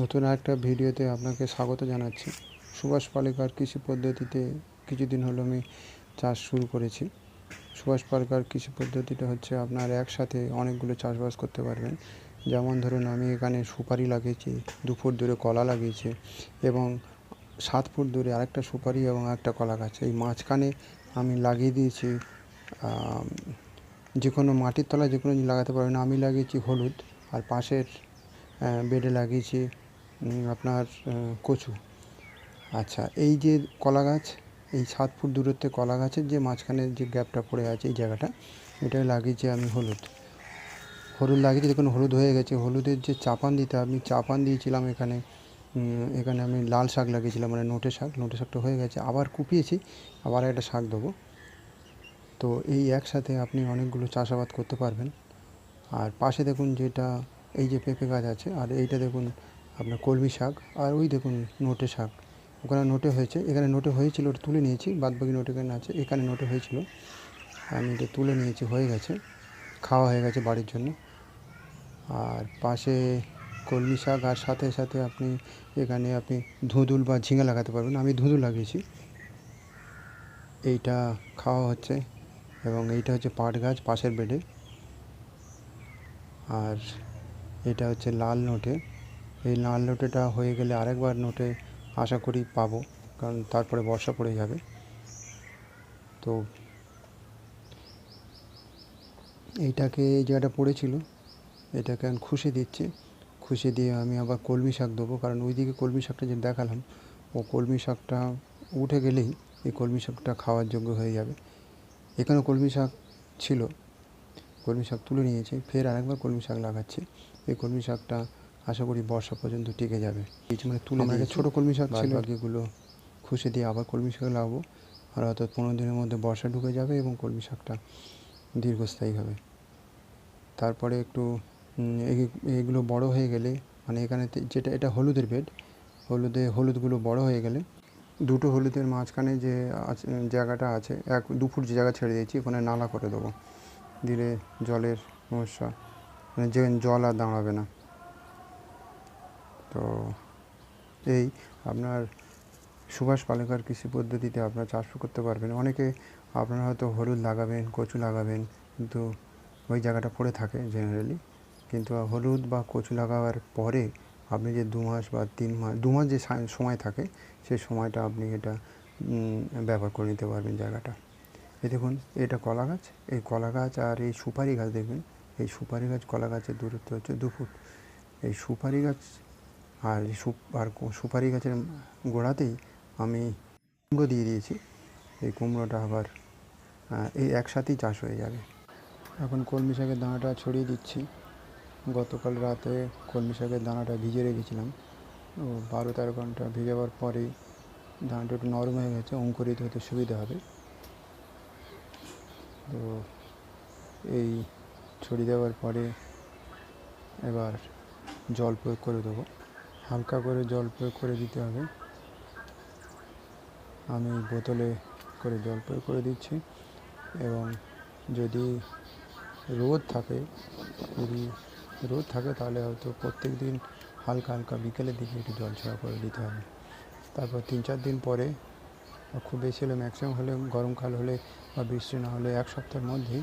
নতুন একটা ভিডিওতে আপনাকে স্বাগত জানাচ্ছি। সুভাষ পালেকার কৃষি পদ্ধতিতে কিছুদিন হলো আমি চাষ শুরু করেছি। সুভাষ পালেকার কৃষি পদ্ধতিটা হচ্ছে আপনার একসাথে অনেকগুলো চাষবাস করতে পারবেন। যেমন ধরুন, আমি এখানে সুপারি লাগিয়েছি, দু ফুট দূরে কলা লাগিয়েছি এবং সাত ফুট দূরে আরেকটা সুপারি এবং একটা কলা গাছ। এই মাঝখানে আমি লাগিয়ে দিয়েছি যে কোনো মাটির তলায় যে কোনো লাগাতে পারবেন। আমি লাগিয়েছি হলুদ আর পাশের বেডে লাগিয়েছি আপনার কচু। আচ্ছা এই যে কলা গাছ, এই সাত ফুট দূরত্বে কলা গাছের যে মাঝখানে যে গ্যাপটা পড়ে আছে এই জায়গাটা, এটা লাগিয়েছি আমি হলুদ। হলুদ লাগিয়েছি, দেখুন, হলুদ হয়ে গেছে। হলুদের যে চাপান দিতে, আমি চাপান দিয়েছিলাম এখানে এখানে আমি লাল শাক লাগিয়েছিলাম মানে নোটে শাক, নোটে শাকটা হয়ে গেছে। আবার কুপিয়েছি, আবার একটা শাক দেবো। তো এই একসাথে আপনি অনেকগুলো চাষাবাদ করতে পারবেন। আর পাশে দেখুন যেটা এই যে পেঁপে গাছ আছে, আর এইটা দেখুন আপনার কলমি শাক, আর ওই দেখুন নোটে শাক। ওখানে নোটে হয়েছে, এখানে নোটে হয়েছিল, ওটা তুলে নিয়েছি বাদ বাকি নোটে এখানে আছে, এখানে নোটে হয়েছিল। আমি এটা তুলে নিয়েছি, হয়ে গেছে, খাওয়া হয়ে গেছে বাড়ির জন্য। আর পাশে কলমি শাক, আর সাথে সাথে আপনি এখানে আপনি ধুঁদুল বা ঝিঙে লাগাতে পারবেন। আমি ধুঁদুল লাগিয়েছি। এইটা খাওয়া হচ্ছে, এবং এইটা হচ্ছে পাট গাছ পাশের বেডে। আর এটা হচ্ছে লাল নোটে। এই লাল নোটেটা হয়ে গেলে আরেকবার নোটে আশা করি পাবো, কারণ তারপরে বর্ষা পড়ে যাবে। তো এইটাকে এই জায়গাটা পড়েছিল, এটাকে আমি খুশি দিচ্ছি। খুশি দিয়ে আমি আবার কলমি শাক দেবো, কারণ ওইদিকে কলমি শাকটা যে দেখালাম, ও কলমি শাকটা উঠে গেলেই এই কলমি শাকটা খাওয়ার যোগ্য হয়ে যাবে। এখানে কলমি শাক ছিল কলমি শাক তুলে নিয়েছি ফের আরেকবার কলমি শাক লাগাচ্ছি। এই কলমি শাকটা আশা করি বর্ষা পর্যন্ত টিকে যাবে। মানে তুলে আমরা নিয়ে ছোটো কলমি শাক ছিল। বাকিগুলো খুশি দিয়ে আবার কলমি শাক লাগাবো। আর অর্থাৎ পনেরো দিনের মধ্যে বর্ষা ঢুকে যাবে এবং কলমি শাকটা দীর্ঘস্থায়ী হবে। তারপরে একটু এগুলো বড় হয়ে গেলে মানে এখানে যেটা এটা হলুদের বেড। হলুদে হলুদগুলো বড় হয়ে গেলে দুটো হলুদের মাঝখানে যে আছে- জায়গাটা আছে এক দু ফুট যে জায়গা ছেড়ে দিয়েছি ওখানে নালা করে দেবো। দিলে জলের সমস্যা। মানে যে জল আর দাঁড়াবে না। তো এই আপনার সুভাষ পালেকার কৃষি পদ্ধতিতে আপনারা চাষ করতে পারবেন। অনেকে আপনারা হয়তো হলুদ লাগাবেন, কচু লাগাবেন, কিন্তু ওই জায়গাটা পড়ে থাকে জেনারেলি কিন্তু হলুদ বা কচু লাগাবার পরে আপনি যে দু মাস বা তিন মাস, দু মাস যে সময় থাকে সেই সময়টা আপনি এটা ব্যবহার করে নিতে পারবেন জায়গাটা। এই দেখুন, এটা কলা গাছ, এই কলা গাছ আর এই সুপারি গাছ দেখবেন, এই সুপারি গাছ কলা গাছের দূরত্ব হচ্ছে দু ফুট। এই সুপারি গাছ আর এই আর সুপারি গাছের গোড়াতেই আমি কুমড়ো দিয়ে দিয়েছি। এই কুমড়োটা আবার এই একসাথেই চাষ হয়ে যাবে। এখন কলমি শাকের দানাটা ছড়িয়ে দিচ্ছি। গতকাল রাতে কলমি শাকের দানাটা ভিজে রেখেছিলাম। ও বারো তেরো ঘণ্টা ভিজাবার পরেই দানাটা একটু নরম হয়ে গেছে, অঙ্কুরিত হতে সুবিধা হবে। তো এই ছড়িয়ে দেওয়ার পরে এবার জল প্রয়োগ করে দেবো। হালকা করে জল প্রয়োগ করে দিতে হবে। আমি বোতলে করে জল প্রয়োগ করে দিচ্ছি এবং যদি রোদ থাকে, যদি রোদ থাকে তাহলে হয়তো প্রত্যেক দিন হালকা হালকা বিকেলের দিকে একটু জল ছড়া করে দিতে হবে। তারপর তিন চার দিন পরে, খুব বেশি হলে ম্যাক্সিমাম হলে, গরমকাল হলে বা বৃষ্টি না হলে এক সপ্তাহের মধ্যেই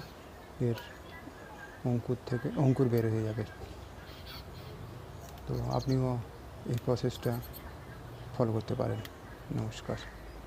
এর অঙ্কুর থেকে, অঙ্কুর বের হয়ে যাবে। তো আপনিও এই প্রসেসটা ফলো করতে পারেন। নমস্কার।